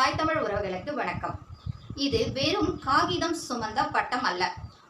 தாய் தமிழ் உறவுகளுக்கு வணக்கம். இது வெறும் காகிதம் சுமந்த பட்டம் அல்ல.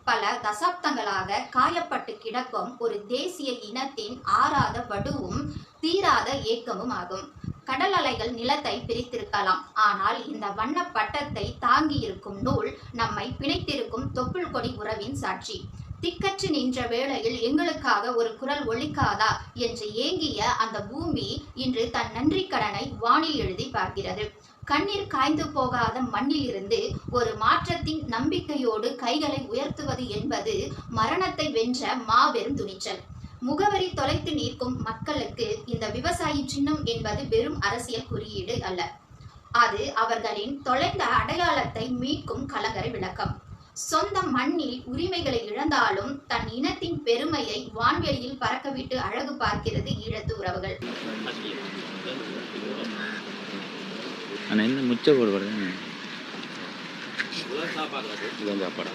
பல தசாப்தங்களாக காயப்பட்டு கிடக்கும் ஒரு தேசிய இனத்தின் ஆறாத வடுவும் தீராத ஏக்கமும் ஆகும். கடல் அலைகள் நிலத்தை பிரித்திருக்கலாம். ஆனால் இந்த வண்ண பட்டத்தை தாங்கியிருக்கும் நூல் நம்மை பிணைத்திருக்கும் தொப்புள் கொடி உறவின் சாட்சி. திக்கற்று நின்ற வேளையில் எங்களுக்காக ஒரு குரல் ஒழிக்காதா என்று ஏங்கிய அந்த பூமி இன்று தன் நன்றி கடனை வானில் எழுதி பார்க்கிறது. கண்ணீர் காய்ந்து போகாத மண்ணிலிருந்து ஒரு மாற்றத்தின் நம்பிக்கையோடு கைகளை உயர்த்துவது என்பது மரணத்தை வென்ற மாபெரும் துணிச்சல். முகவரி தொலைத்து நிற்கும் மக்களுக்கு இந்த விவசாயி சின்னம் என்பது வெறும் அரசியல் குறியீடு அல்ல. அது அவர்களின் தொலைந்த அடையாளத்தை மீட்கும் கலங்கரை விளக்கம். சொந்த மண்ணில் உரிமைகளை இழந்தாலும் தன் இனத்தின் பெருமையை வான்வெளியில் பறக்கவிட்டு அழகு பார்க்கிறது ஈழத்து உறவுகள். ஆனால் என்ன முச்சை போடு வருது இதுதான் சாப்பாடு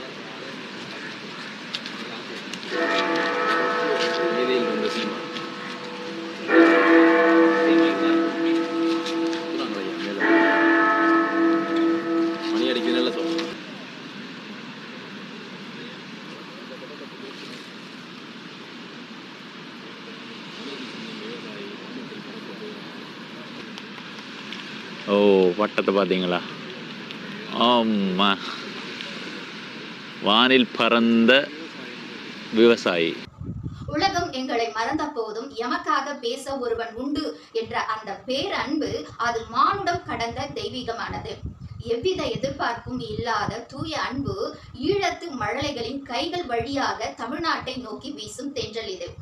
இதில் வந்து சீமா ஓ பட்டத்தை பார்த்தீங்களா? ஆமா. வானில் பறந்த விவசாயி. உலகம் எங்களை மறந்த போதும் எமக்காக பேச ஒருவன் உண்டு என்ற அந்த பேரன்பு அது மானுடம் கடந்த தெய்வீகமானது. எவ்வித எதிர்பார்ப்பும் இல்லாத தூய அன்பு ஈழத்து மழலைகளின் கைகள் வழியாக தமிழ்நாட்டை நோக்கி வீசும் தென்றல் இது.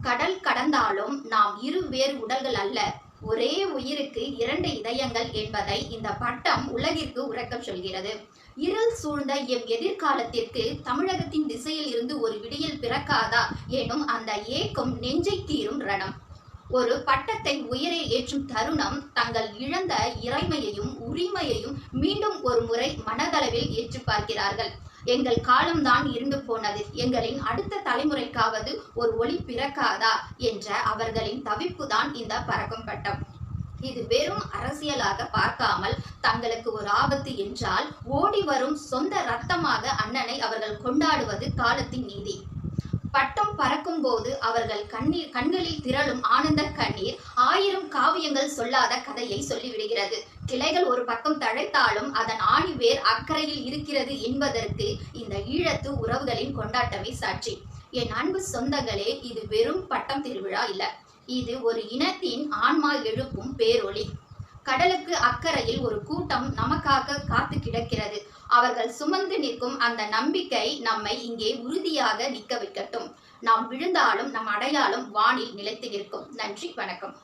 கடல் கடந்தாலும் நாம் இரு வேறு உடல்கள் அல்ல. ஒரே உயிருக்கு இரண்டு இதயங்கள் என்பதை இந்த பட்டம் உலகிற்கு உறக்கம் சொல்கிறது. இருள் சூழ்ந்த எம் எதிர்காலத்திற்கு தமிழகத்தின் திசையில் இருந்து ஒரு விடியல் பிறக்காதா எனும் அந்த ஏக்கம் நெஞ்சை தீரும் ரணம். ஒரு பட்டத்தை உயரே ஏற்றும் தருணம் தங்கள் இழந்த இறைமையையும் உரிமையையும் மீண்டும் ஒரு முறை மனதளவில் ஏற்று பார்க்கிறார்கள். எங்கள் காலம்தான் இருந்து போனது. எங்களின் அடுத்த தலைமுறைக்காவது ஒரு ஒளி பிறக்காதா? என்ற அவர்களின் தவிப்பு தான் இந்த பறக்கும் பட்டம். இது வெறும் அரசியலாக பார்க்காமல் தங்களுக்கு ஒரு ஆபத்து என்றால் ஓடி வரும் சொந்த ரத்தமாக அண்ணனை அவர்கள் கொண்டாடுவது காலத்தின் நீதி. பட்டம் பறக்கும் போது அவர்கள் கண்ணீர் கண்களில் திரளும் ஆனந்த கண்ணீர் சொல்லாத கதையை சொல்லிவிடுகிறது. கிளைகள் ஒரு பக்கம் தழைத்தாலும் அதன் ஆணி வேர் அக்கறையில் இருக்கிறது என்பதற்கு இந்த ஈழத்து உறவுகளின் கொண்டாட்டமே சாட்சி. என் அன்பு சொந்தங்களே இது வெறும் பட்டம் திருவிழா இல்ல. இது ஒரு இனத்தின் ஆன்மா எழுப்பும் பேரொளி. கடலுக்கு அக்கறையில் ஒரு கூட்டம் நமக்காக காத்து கிடக்கிறது. அவர்கள் சுமந்து நிற்கும் அந்த நம்பிக்கை நம்மை இங்கே உறுதியாக நிற்க வைக்கட்டும். நாம் விழுந்தாலும் நம் அடையாளம் வானில் நிலைத்து நிற்கும். நன்றி வணக்கம்.